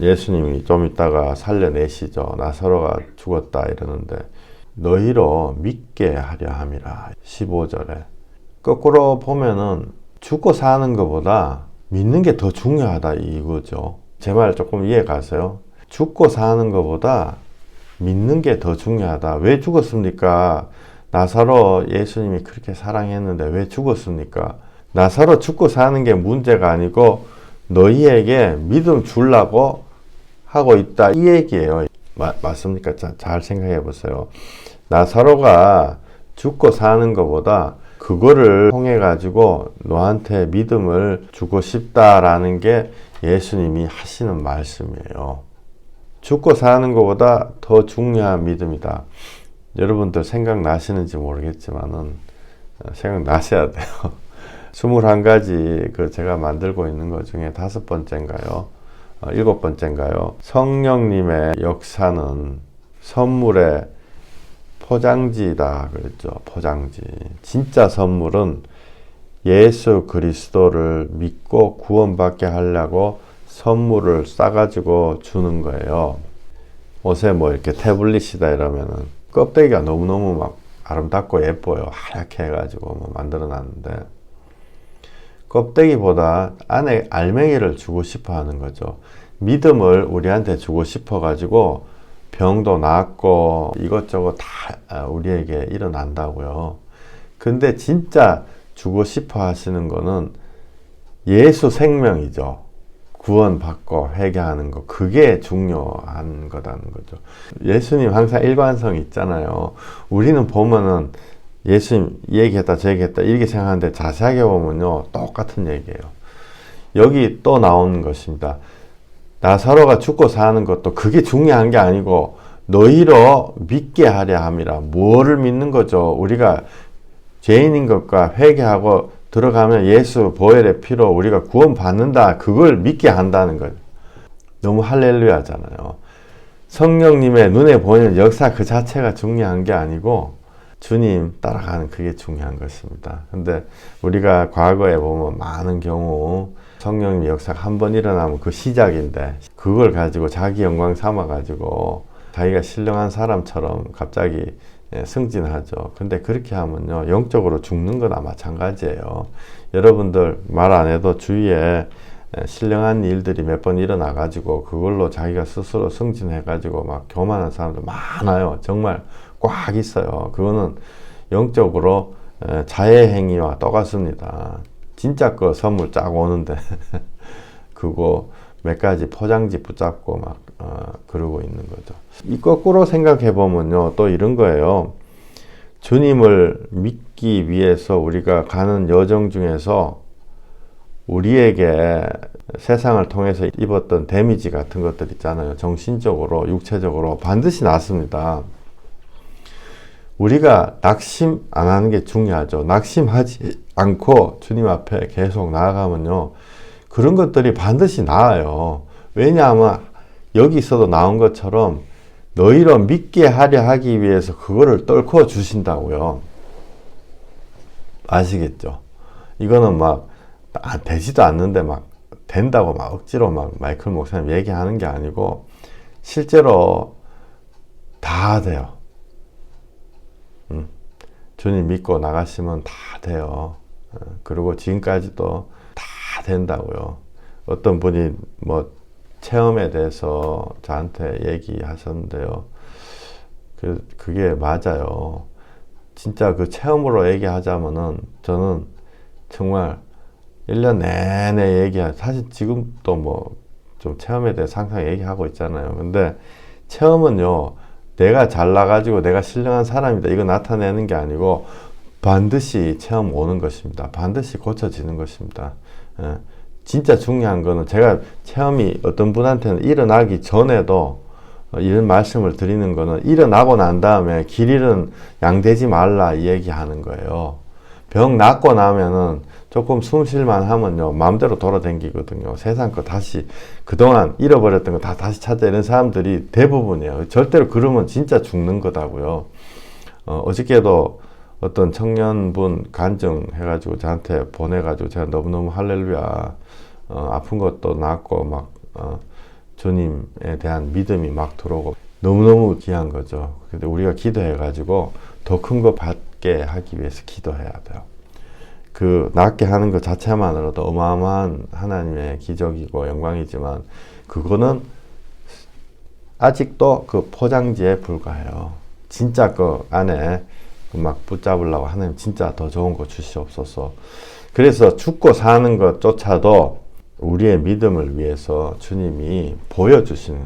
예수님이 좀 있다가 살려내시죠. 나사로가 죽었다 이러는데 너희로 믿게 하려 함이라. 15절에. 거꾸로 보면은 죽고 사는 것보다 믿는 게 더 중요하다 이거죠. 제 말 조금 이해 가세요? 죽고 사는 것보다 믿는 게 더 중요하다. 왜 죽었습니까? 나사로 예수님이 그렇게 사랑했는데 왜 죽었습니까? 나사로 죽고 사는 게 문제가 아니고 너희에게 믿음 주려고 하고 있다 이 얘기예요. 마, 맞습니까? 자, 잘 생각해 보세요. 나사로가 죽고 사는 것보다 그거를 통해 가지고 너한테 믿음을 주고 싶다라는 게 예수님이 하시는 말씀이에요. 죽고 사는 것보다 더 중요한 믿음이다. 여러분들 생각나시는지 모르겠지만은 생각나셔야 돼요. 21가지 그 제가 만들고 있는 것 중에 다섯 번째인가요? 어, 일곱 번째인가요? 성령님의 역사는 선물의 포장지다 그랬죠. 포장지. 진짜 선물은 예수 그리스도를 믿고 구원받게 하려고 선물을 싸가지고 주는 거예요. 옷에 뭐 이렇게 태블릿이다 이러면은 껍데기가 너무너무 막 아름답고 예뻐요. 하얗게 해가지고 뭐 만들어 놨는데 껍데기보다 안에 알맹이를 주고 싶어 하는 거죠. 믿음을 우리한테 주고 싶어 가지고 병도 낫고 이것저것 다 우리에게 일어난다고요. 근데 진짜 주고 싶어 하시는 거는 예수 생명이죠. 구원받고 회개하는 거. 그게 중요한 거다는 거죠. 예수님 항상 일관성 있잖아요. 우리는 보면은 예수님 얘기했다 저 얘기했다 이렇게 생각하는데 자세하게 보면요. 똑같은 얘기예요. 여기 또 나오는 것입니다. 나사로가 죽고 사는 것도 그게 중요한 게 아니고 너희로 믿게 하려 함이라. 뭐를 믿는 거죠? 우리가 죄인인 것과 회개하고 들어가면 예수 보혈의 피로 우리가 구원 받는다. 그걸 믿게 한다는 거예요. 너무 할렐루야잖아요. 성령님의 눈에 보이는 역사 그 자체가 중요한 게 아니고 주님 따라가는 그게 중요한 것입니다. 근데 우리가 과거에 보면 많은 경우 성령님 역사가 한 번 일어나면 그 시작인데 그걸 가지고 자기 영광 삼아 가지고 자기가 신령한 사람처럼 갑자기 예, 승진하죠. 근데 그렇게 하면요 영적으로 죽는 거나 마찬가지예요. 여러분들 말 안 해도 주위에 예, 신령한 일들이 몇 번 일어나 가지고 그걸로 자기가 스스로 승진해 가지고 막 교만한 사람들 많아요. 정말 꽉 있어요. 그거는 영적으로 예, 자해 행위와 똑같습니다. 진짜 그 선물 쫙 오는데 그거 몇 가지 포장지 붙잡고 막 어, 그러고 있는 거죠. 이 거꾸로 생각해 보면요, 또 이런 거예요. 주님을 믿기 위해서 우리가 가는 여정 중에서 우리에게 세상을 통해서 입었던 데미지 같은 것들 있잖아요. 정신적으로, 육체적으로 반드시 낫습니다. 우리가 낙심 안 하는 게 중요하죠. 낙심하지 않고 주님 앞에 계속 나아가면요. 그런 것들이 반드시 나아요. 왜냐하면 여기 있어도 나온 것처럼 너희로 믿게 하려 하기 위해서 그거를 떨궈 주신다고요. 아시겠죠? 이거는 막 아, 되지도 않는데 막 된다고 막 억지로 막 마이클 목사님 얘기하는 게 아니고 실제로 다 돼요. 음. 주님 믿고 나가시면 다 돼요. 어, 그리고 지금까지도 다 된다고요. 어떤 분이 뭐 체험에 대해서 저한테 얘기하셨는데요. 그, 그게 맞아요. 진짜 그 체험으로 얘기하자면은 저는 정말 1년 내내 얘기하, 사실 지금도 뭐 좀 체험에 대해 항상 얘기하고 있잖아요. 근데 체험은요, 내가 잘나가지고 내가 신령한 사람이다. 이거 나타내는 게 아니고 반드시 체험 오는 것입니다. 반드시 고쳐지는 것입니다. 예. 진짜 중요한 거는 제가 체험이 어떤 분한테는 일어나기 전에도 이런 말씀을 드리는 거는 일어나고 난 다음에 길 잃은 양되지 말라 이 얘기하는 거예요. 병 낫고 나면은 조금 숨 쉴만 하면요 마음대로 돌아다니거든요 세상 거 다시 그동안 잃어버렸던 거 다 다시 찾아 이런 사람들이 대부분이에요 절대로 그러면 진짜 죽는 거다고요 어, 어저께도 어떤 청년분 간증 해가지고 저한테 보내가지고 제가 너무너무 할렐루야 어, 아픈 것도 낫고 막 어, 주님에 대한 믿음이 막 들어오고 너무너무 귀한 거죠. 근데 우리가 기도해가지고 더 큰 거 받게 하기 위해서 기도해야 돼요. 그 낫게 하는 것 자체만으로도 어마어마한 하나님의 기적이고 영광이지만 그거는 아직도 그 포장지에 불과해요. 진짜 그 안에 그막 붙잡으려고 하나님 진짜 더 좋은 거 주시옵소서. 그래서 죽고 사는 것조차도 우리의 믿음을 위해서 주님이 보여주시는